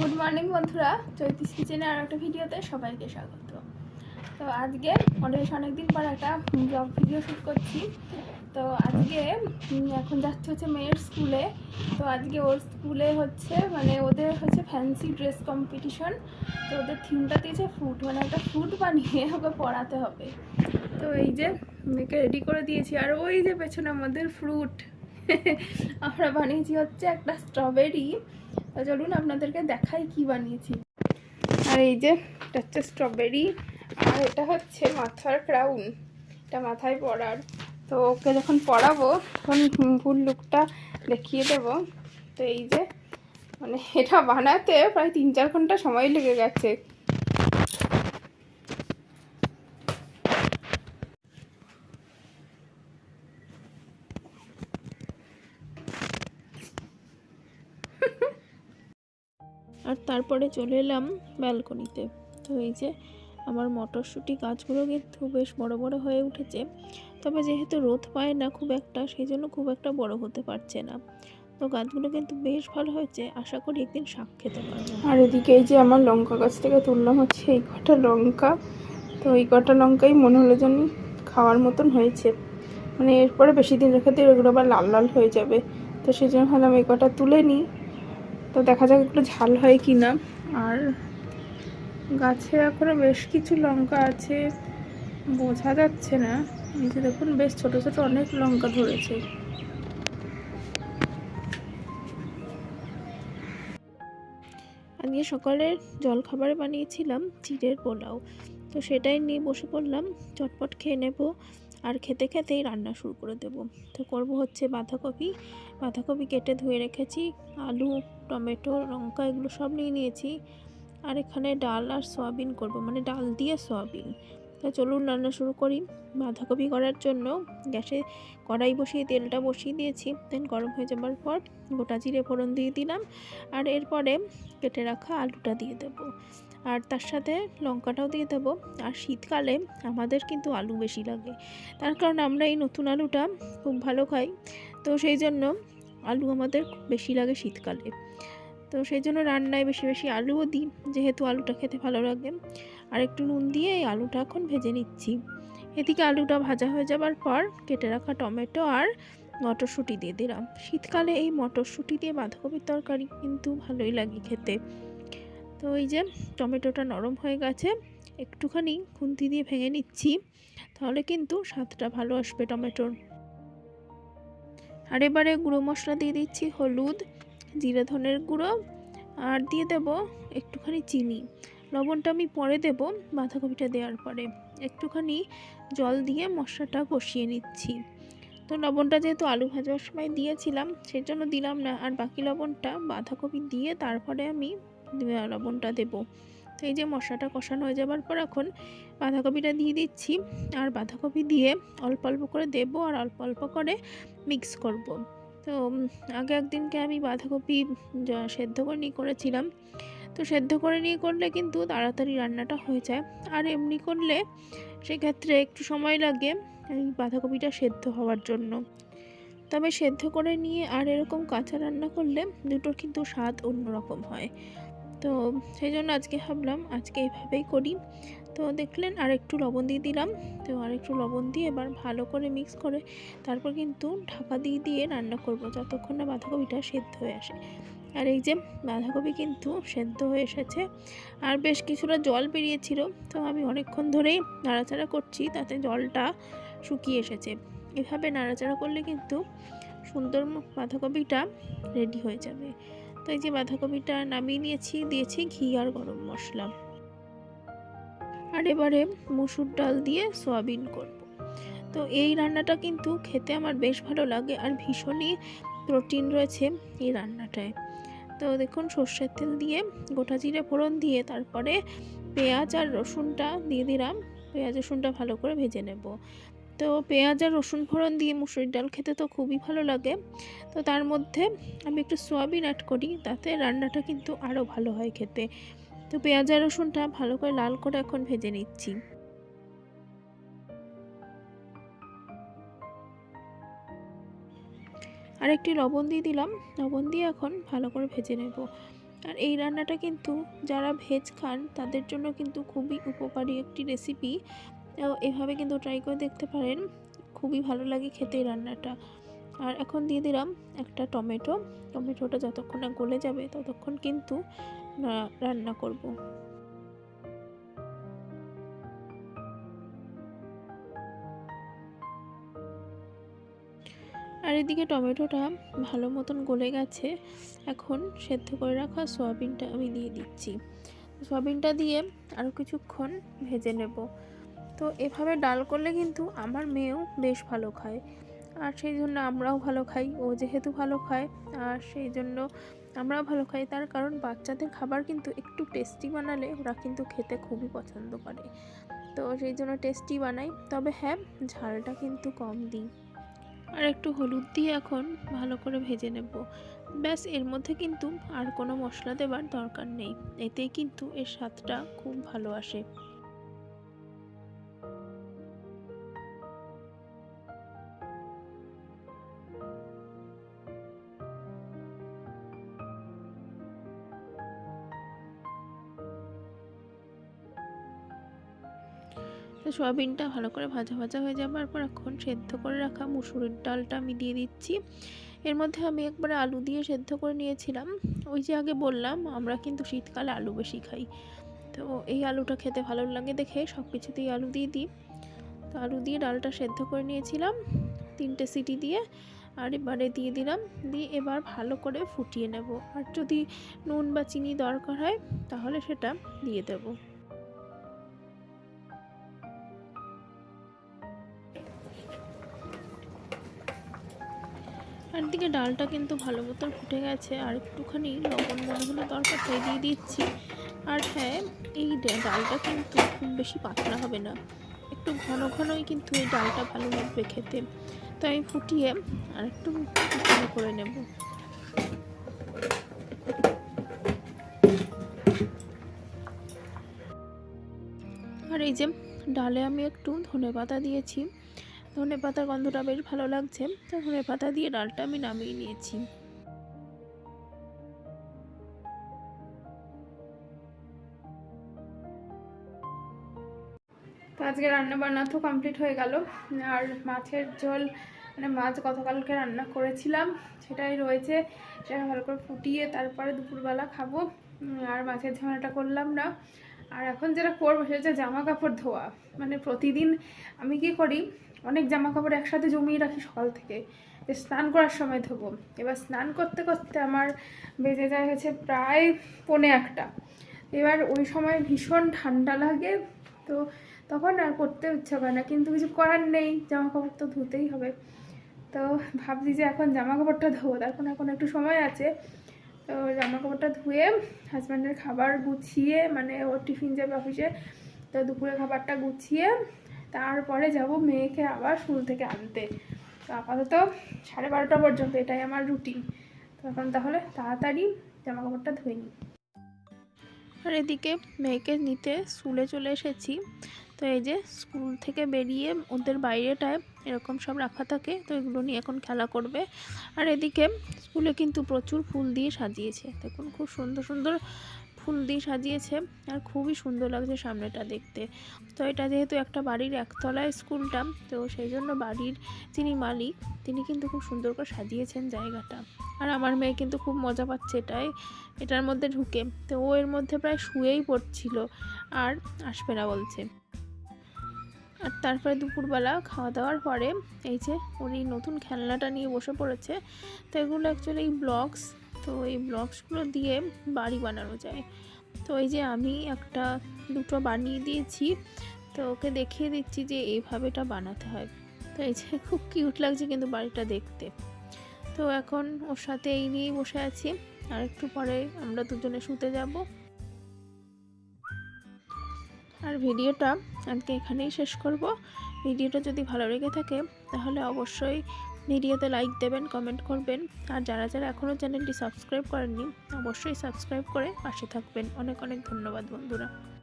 Good morning বন্ধুরা চৈতিস কিচেনে আর একটা ভিডিওতে সবাইকে স্বাগত। তো আজকে অনেক অনেকদিন পর একটা ব্লগ ভিডিও শ্যুট করছি। তো আজকে এখন যাচ্ছে হচ্ছে মেয়ের স্কুলে তো আজকে ওর স্কুলে হচ্ছে মানে ওদের হচ্ছে ফ্যান্সি ড্রেস কম্পিটিশন তো ওদের থিমটা দিয়েছে ফুড মানে একটা ফুড বানিয়ে ওকে পড়াতে হবে। তো এই যে মেয়েকে রেডি করে দিয়েছি, আর ওই যে পেছনে আমাদের ফ্রুট আমরা বানিয়েছি হচ্ছে একটা স্ট্রবেরি তো চলুন আপনাদেরকে দেখাই কি বানিয়েছি। আর এই যে, এটা হচ্ছে স্ট্রবেরি আর এটা হচ্ছে মাথার ক্রাউন এটা মাথায় পরার তো ওকে যখন পরাবো তখন ফুল লুকটা দেখিয়ে দেব। তো এই যে মানে এটা বানাতে প্রায় তিন চার ঘণ্টা সময় লেগে গেছে। আর তারপরে চলে এলাম ব্যালকনিতে। তো এই যে আমার মটরশুঁটি গাছগুলো কিন্তু বেশ বড় বড় হয়ে উঠেছে। তবে যেহেতু রোদ পায় না খুব একটা, সেই জন্য খুব একটা বড় হতে পারছে না। তো গাছগুলো কিন্তু বেশ ভালো হয়েছে, আশা করি একদিন শাক খেতে পারব। আর এদিকে এই যে আমার লঙ্কা গাছ থেকে তুললাম হচ্ছে এই কটা লঙ্কা। তো এই কটা লঙ্কাই মনে হলো যেন খাওয়ার মতন হয়েছে। মানে এরপরে বেশি দিন রেখে দিয়ে ওগুলো আবার লাল লাল হয়ে যাবে। তো সেই জন্য ভাবলাম এই কটা তুলে নিই। তো দেখা যাক একটু ঝাল হয় কি না। আর গাছে এখনও বেশ কিছু লঙ্কা আছে, বোঝা যাচ্ছে না। এই যে দেখুন, বেশ ছোট ছোট অনেক লঙ্কা ধরেছে। আজকে সকালের জলখাবারে বানিয়েছিলাম, চিড়ের পোলাও। তো সেটাই নিয়ে বসে পড়লাম, চটপট খেয়ে নেব। আর খেতে খেতেই রান্না শুরু করে দেব। তো করব হচ্ছে বাঁধাকপি। বাঁধাকপি কেটে ধুয়ে রেখেছি। আলু, টমেটো, লঙ্কা এগুলো সব নিয়ে নিয়েছি। আর এখানে ডাল আর সয়াবিন করব মানে ডাল দিয়ে সয়াবিন। তো চলুন রান্না শুরু করি। বাঁধাকপি করার জন্য গ্যাসে কড়াই বসিয়ে, তেলটা বসিয়ে দিয়েছি। দেন গরম হয়ে যাবার পর গোটা জিরে ফোড়ন দিয়ে দিলাম। আর এরপরে কেটে রাখা আলুটা দিয়ে দেব। আর তার সাথে লঙ্কাটাও দিয়ে দেবো। আর শীতকালে আমাদের কিন্তু আলু বেশি লাগে। তার কারণ আমরা এই নতুন আলুটা খুব ভালো খাই। তো সেই জন্য আলু আমাদের বেশি লাগে শীতকালে। তো সেই জন্য রান্নায় বেশি বেশি আলুও দিই, যেহেতু আলুটা খেতে ভালো লাগে। আর একটু নুন দিয়ে এই আলুটা এখন ভেজে নিচ্ছি। এদিকে আলুটা ভাজা হয়ে যাবার পর কেটে রাখা টমেটো আর মটরশুঁটি দিয়ে দিলাম। শীতকালে এই মটরশুঁটি দিয়ে বাঁধাকপির তরকারি কিন্তু ভালোই লাগে খেতে। তো এই যে টমেটোটা নরম হয়ে গেছে, একটুখানি খুন্তি দিয়ে ভেঙে নিচ্ছি, তাহলে কিন্তু স্বাদটা ভালো আসবে টমেটোর। আর এবারে গুঁড়ো মশলা দিয়ে দিচ্ছি হলুদ, জিরে ধনের গুঁড়ো, আর দিয়ে দেব একটুখানি চিনি। লবণটা আমি পরে দেব বাঁধাকপিটা দেওয়ার পরে। একটুখানি জল দিয়ে মশলাটা কষিয়ে নিচ্ছি। তো লবণটা যেহেতু আলু ভাজার সময় দিয়েছিলাম সেই জন্য দিলাম না। আর বাকি লবণটা বাঁধাকপি দিয়ে তারপরে আমি লবণটা দেব। তো এই যে মশলাটা কষানো হয়ে যাবার পর এখন বাঁধাকপিটা দিয়ে দিচ্ছি। আর বাঁধাকপি দিয়ে অল্প অল্প করে দেব আর অল্প অল্প করে মিক্স করব। তো আগে একদিনকে আমি বাঁধাকপি সেদ্ধ করে নিয়ে করেছিলাম। তো সেদ্ধ করে নিয়ে করলে কিন্তু তাড়াতাড়ি রান্নাটা হয়ে যায়। আর এমনি করলে সেক্ষেত্রে একটু সময় লাগে এই বাঁধাকপিটা সেদ্ধ হওয়ার জন্য। তবে সেদ্ধ করে নিয়ে আর এরকম কাঁচা রান্না করলে দুটোর কিন্তু স্বাদ অন্যরকম হয়। তো সেই জন্য আজকে ভাবলাম, আজকে এইভাবেই করি। তো দেখলেন আর একটু লবণ দিয়ে দিলাম। তো আর একটু লবণ দিয়ে এবার ভালো করে মিক্স করে তারপর কিন্তু ঢাকা দিয়ে দিয়ে রান্না করব যতক্ষণ না বাঁধাকপিটা সেদ্ধ হয়ে আসে। আর এই যে বাঁধাকপি কিন্তু সেদ্ধ হয়ে এসেছে। আর বেশ কিছুটা জল বেরিয়েছিল। তো আমি অনেকক্ষণ ধরেই নাড়াচাড়া করছি তাতে জলটা শুকিয়ে এসেছে। এভাবে নাড়াচাড়া করলে কিন্তু সুন্দর বাঁধাকপিটা রেডি হয়ে যাবে। তো এই যে বাঁধাকপিটা নামিয়ে নিয়েছি, দিয়েছি ঘি আর গরম মশলা। আর এবারে মুসুর ডাল দিয়ে সয়াবিন করব। তো এই রান্নাটা কিন্তু খেতে আমার বেশ ভালো লাগে আর ভীষণই প্রোটিন রয়েছে এই রান্নাটায়। তো দেখুন সর্ষের তেল দিয়ে গোটা জিরে ফোড়ন দিয়ে তারপরে পেঁয়াজ আর রসুনটা দিয়ে দিলাম। পেঁয়াজ রসুনটা ভালো করে ভেজে নেব। তো পেঁয়াজ আর রসুন ফোড়ন দিয়ে মুসুরির ডাল খেতে তো খুবই ভালো লাগে। তো তার মধ্যে আমি একটু সোয়াবিন অ্যাড করি, তাতে রান্নাটা কিন্তু আরও ভালো হয় খেতে। তো পেঁয়াজ আর রসুনটা ভালো করে লাল করে এখন ভেজে নিচ্ছি। আর একটি লবণ দিয়ে দিলাম, লবণ দিয়ে এখন ভালো করে ভেজে নেব। আর এই রান্নাটা কিন্তু যারা ভেজ খান, তাদের জন্য কিন্তু খুবই উপকারী একটি রেসিপি এভাবে কিন্তু ট্রাই করে দেখতে পারেন। খুবই ভালো লাগে খেতে এই রান্নাটা। আর এখন দিয়ে দিলাম একটা টমেটো। টমেটোটা যতক্ষণ না গলে যাবে ততক্ষণ কিন্তু রান্না করব। আর এদিকে টমেটোটা ভালো মতন গলে গেছে। এখন সেদ্ধ করে রাখা সয়াবিনটা আমি দিয়ে দিচ্ছি। সয়াবিনটা দিয়ে আরও কিছুক্ষণ ভেজে নেব। তো এভাবে ডাল করলে কিন্তু আমার মেয়েও বেশ ভালো খায়। আর সেই জন্য আমরাও ভালো খাই, ও যেহেতু ভালো খায়, আর সেই জন্য আমরাও ভালো খাই। তার কারণ বাচ্চাদের খাবার কিন্তু একটু টেস্টি বানালে ওরা কিন্তু খেতে খুবই পছন্দ করে। তো সেই জন্য টেস্টি বানাই। তবে হ্যাঁ ঝালটা কিন্তু কম দিই। আর একটু হলুদ দিয়ে এখন ভালো করে ভেজে নেব। ব্যাস, এর মধ্যে কিন্তু আর কোনো মশলা দেবার দরকার নেই। এতেই কিন্তু এর স্বাদটা খুব ভালো আসে। তো সয়াবিনটা ভালো করে ভাজা ভাজা হয়ে যাবার পর এখন সেদ্ধ করে রাখা মুসুরির ডালটা আমি দিয়ে দিচ্ছি। এর মধ্যে আমি একবারে আলু দিয়ে সেদ্ধ করে নিয়েছিলাম। ওই যে আগে বললাম, আমরা কিন্তু শীতকালে আলু বেশি খাই। তো এই আলুটা খেতে ভালো লাগে দেখে সব কিছুতেই আলু দিয়ে দিই। তো আলু দিয়ে ডালটা সেদ্ধ করে নিয়েছিলাম, তিনটে সিটি দিয়ে। আর এবারে দিয়ে দিলাম, দিয়ে এবার ভালো করে ফুটিয়ে নেব। আর যদি নুন বা চিনি দরকার হয়, তাহলে সেটা দিয়ে দেবো। আর দিকে ডালটা কিন্তু ভালো মতো ফুটে গেছে, আর একটুখানি লবণ মনে হলো দরকার তাই দিয়ে দিচ্ছি। আর হ্যাঁ এই ডালটা কিন্তু খুব বেশি পাতলা হবে না, একটু ঘন ঘনই কিন্তু এই ডালটা ভালো লাগবে খেতে। তো আমি ফুটিয়ে আর একটু করে নেব। আর এই যে ডালে আমি একটু ধনে পাতা দিয়েছি। ধনে পাতার গন্ধটা বেশ ভালো লাগছে। তো ধনে পাতা দিয়ে ডালটা আমি নামিয়ে নিয়েছি। তো আজকে রান্না বান্না তো কমপ্লিট হয়ে গেল। আর মাছের ঝোল মানে মাছ গতকালকে রান্না করেছিলাম, সেটাই রয়েছে। সেটা ভালো করে ফুটিয়ে তারপরে দুপুরবেলা খাব। আর মাছের ঝোলটা করলাম না। আর এখন যেটা করব সেটা জামা কাপড় ধোয়া। মানে প্রতিদিন আমি কি করি, অনেক জামা কাপড় একসাথে জমিয়ে রাখি সকাল থেকে। স্নান করার সময় ধোবো। এবার স্নান করতে করতে আমার বেজে যায় হচ্ছে প্রায় পৌনে একটা। এবার ওই সময় ভীষণ ঠান্ডা লাগে, তো তখন আর করতে ইচ্ছা করে না। কিন্তু কিছু করার নেই জামা কাপড় তো ধুতেই হবে। তো ভাবছি যে এখন জামা কাপড়টা ধোবো এখন এখন একটু সময় আছে। তো জামা কাপড়টা ধুয়ে হাজব্যান্ডের খাবার গুছিয়ে মানে ওর টিফিন যাবে অফিসে তো দুপুরে খাবারটা গুছিয়ে তারপরে যাব মেয়েকে আবার স্কুল থেকে আনতে। তো আপাতত সাড়ে বারোটা পর্যন্ত এটাই আমার রুটিন তো এখন তাহলে তাড়াতাড়ি জামা কাপড়টা ধুয়ে নিই। আর এদিকে মেয়েকে নিতে স্কুলে চলে এসেছি। তো এই যে স্কুল থেকে বেরিয়ে ওদের বাইরেটায় এরকম সব রাখা থাকে, তো এগুলো নিয়ে এখন খেলা করবে। আর এদিকে স্কুলে কিন্তু প্রচুর ফুল দিয়ে সাজিয়েছে। দেখুন, খুব সুন্দর সুন্দর ফুল দিয়ে সাজিয়েছে আর খুবই সুন্দর লাগছে সামনেটা দেখতে। তো এটা যেহেতু একটা বাড়ির একতলায় স্কুলটা, তো সেই জন্য বাড়ির যিনি মালিক, তিনি কিন্তু খুব সুন্দর করে সাজিয়েছেন জায়গাটা। আর আমার মেয়ে কিন্তু খুব মজা পাচ্ছে এটাই এটার মধ্যে ঢুকে। তো ও এর মধ্যে প্রায় শুয়েই পড়ছিল, আর আসবে না বলছে। আর তারপরে দুপুরবেলা খাওয়া দাওয়ার পরে এই যে ওর এই নতুন খেলনাটা নিয়ে বসে পড়েছে, তো এগুলো অ্যাকচুয়ালি এই ব্লগস তো এই ব্লগসগুলো দিয়ে বাড়ি বানানো যায়। তো এই যে আমি একটা দুটো বানিয়ে দিয়েছি, তো ওকে দেখিয়ে দিচ্ছি যে এইভাবে এটা বানাতে হয়। তো এই যে খুব কিউট লাগছে কিন্তু বাড়িটা দেখতে। তো এখন ওর সাথে এই নিয়েই বসে আছি, আর একটু পরে আমরা দুজনে শুতে যাব। আর ভিডিওটা আজকে এখানেই শেষ করব। ভিডিওটা যদি ভালো লেগে থাকে, তাহলে অবশ্যই ভিডিওতে লাইক দেবেন কমেন্ট করবেন। আর যারা যারা এখনও চ্যানেলটি সাবস্ক্রাইব করেননি, অবশ্যই সাবস্ক্রাইব করে পাশে থাকবেন। অনেক অনেক ধন্যবাদ বন্ধুরা।